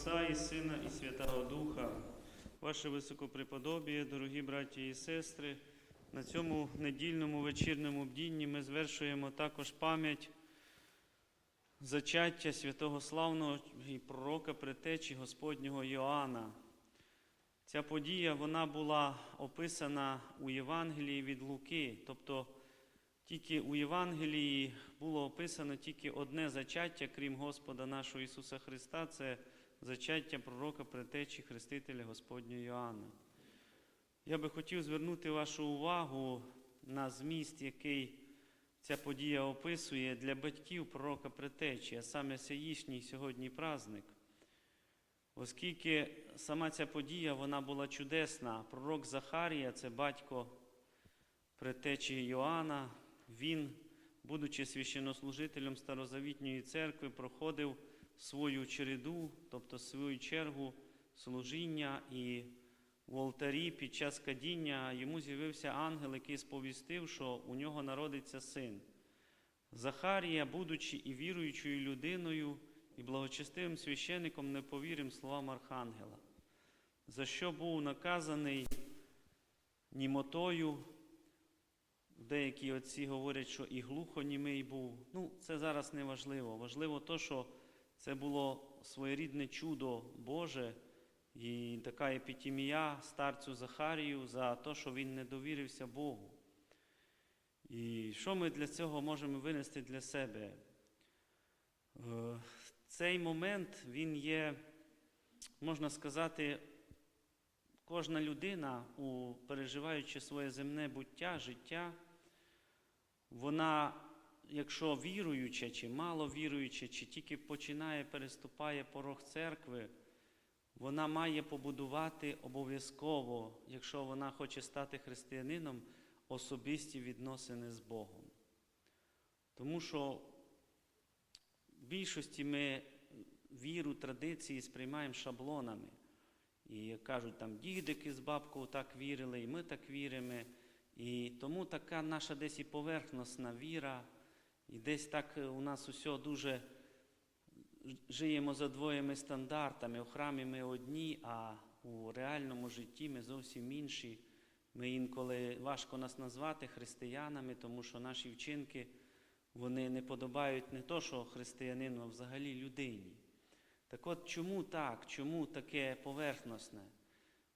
Отця і Сина, і Святого Духа, ваше високопреподобіє, дорогі браті і сестри, на цьому недільному вечірньому бдінні ми звершуємо також пам'ять зачаття святого славного і пророка предтечі Господнього Йоанна. Ця подія вона була описана у Євангелії від Луки, тобто тільки у Євангелії було описано тільки одне зачаття, крім Господа нашого Ісуса Христа, це зачаття пророка предтечі Хрестителя Господнього Йоанна. Я би хотів звернути вашу увагу на зміст, який ця подія описує для батьків пророка предтечі, а саме сяїшній сьогодні праздник. Оскільки сама ця подія вона була чудесна, пророк Захарія, це батько предтечі Йоанна, він, будучи священнослужителем Старозавітньої церкви, проходив свою череду, тобто свою чергу служіння, і в алтарі під час кадіння йому з'явився ангел, який сповістив, що у нього народиться син. Захарія, будучи і віруючою людиною, і благочестивим священником, не повірив словам Архангела, за що був наказаний німотою. Деякі отці говорять, що і глухонімий був. Ну, це зараз не важливо. Важливо то, що це було своєрідне чудо Боже і така епітімія старцю Захарію за те, що він не довірився Богу. І що ми для цього можемо винести для себе? Е, Цей момент він є, можна сказати, кожна людина, переживаючи своє земне буття, життя, вона, якщо віруюча, чи мало віруюча, чи тільки починає, переступає порог церкви, вона має побудувати обов'язково, якщо вона хоче стати християнином, особисті відносини з Богом. Тому що в більшості ми віру, традиції сприймаємо шаблонами. І як кажуть, там дідики з бабкою так вірили, і ми так віримо. І тому така наша десь і поверхностна віра, і десь так у нас усе дуже живемо за двоїми стандартами. У храмі ми одні, а у реальному житті ми зовсім інші. Ми інколи важко нас назвати християнами, тому що наші вчинки вони не подобають не то, що християнину, а взагалі людині. Так от чому так? Чому таке поверхностне?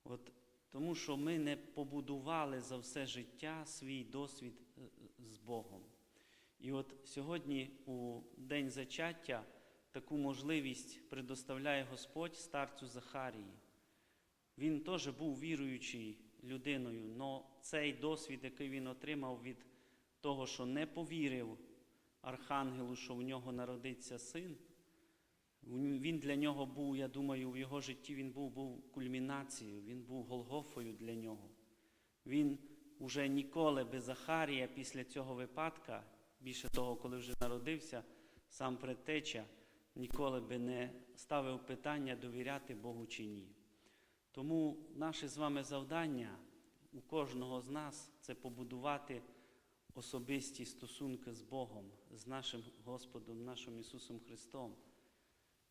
От тому що ми не побудували за все життя свій досвід е, з Богом. І от сьогодні, у День зачаття, таку можливість предоставляє Господь старцю Захарії. Він теж був віруючий людиною, але цей досвід, який він отримав від того, що не повірив Архангелу, що в нього народиться син, він для нього був, я думаю, в його житті він був, був кульмінацією, він був Голгофою для нього. Він уже ніколи без Захарія після цього випадка, більше того, коли вже народився, сам предтеча, ніколи би не ставив питання, довіряти Богу чи ні. Тому наше з вами завдання у кожного з нас це побудувати особисті стосунки з Богом, з нашим Господом, нашим Ісусом Христом.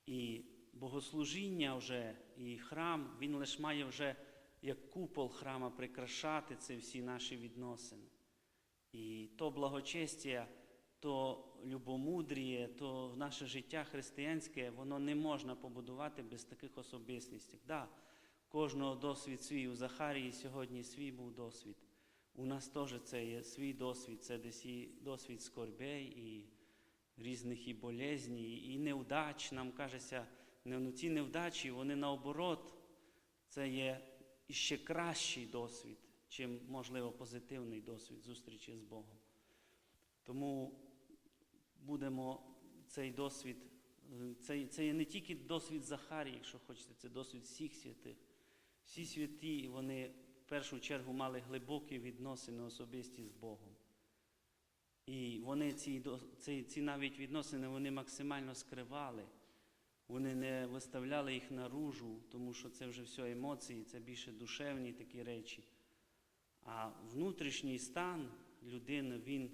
І богослужіння вже, і храм, він лише має вже як купол храма прикрашати ці всі наші відносини. І то благочестя, то любомудріє, то наше життя християнське, воно не можна побудувати без таких особистостей. Да, кожного досвід свій у Захарії сьогодні свій був досвід. У нас теж це є свій досвід, це десь і досвід скорбей, і різних і болезні, і невдач. Нам кажеться, ну, ці невдачі, вони наоборот, це є ще кращий досвід, чим, можливо, позитивний досвід зустрічі з Богом. Тому будемо цей досвід, це, це є не тільки досвід Захарії, якщо хочете, це досвід всіх святих. Всі святі, вони в першу чергу мали глибокі відносини особисті з Богом. І вони ці, ці, ці навіть відносини вони максимально скривали. Вони не виставляли їх наружу, тому що це вже все емоції, це більше душевні такі речі. А внутрішній стан людини, він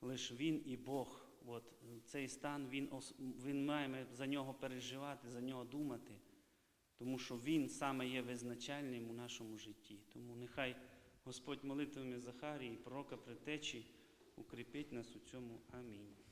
лише він і Бог. От Цей стан він, він має за нього переживати, за нього думати. тому що Він саме є визначальним у нашому житті. Тому нехай Господь молитвами Захарії, пророка Притечі, укріпить нас у цьому. Амінь.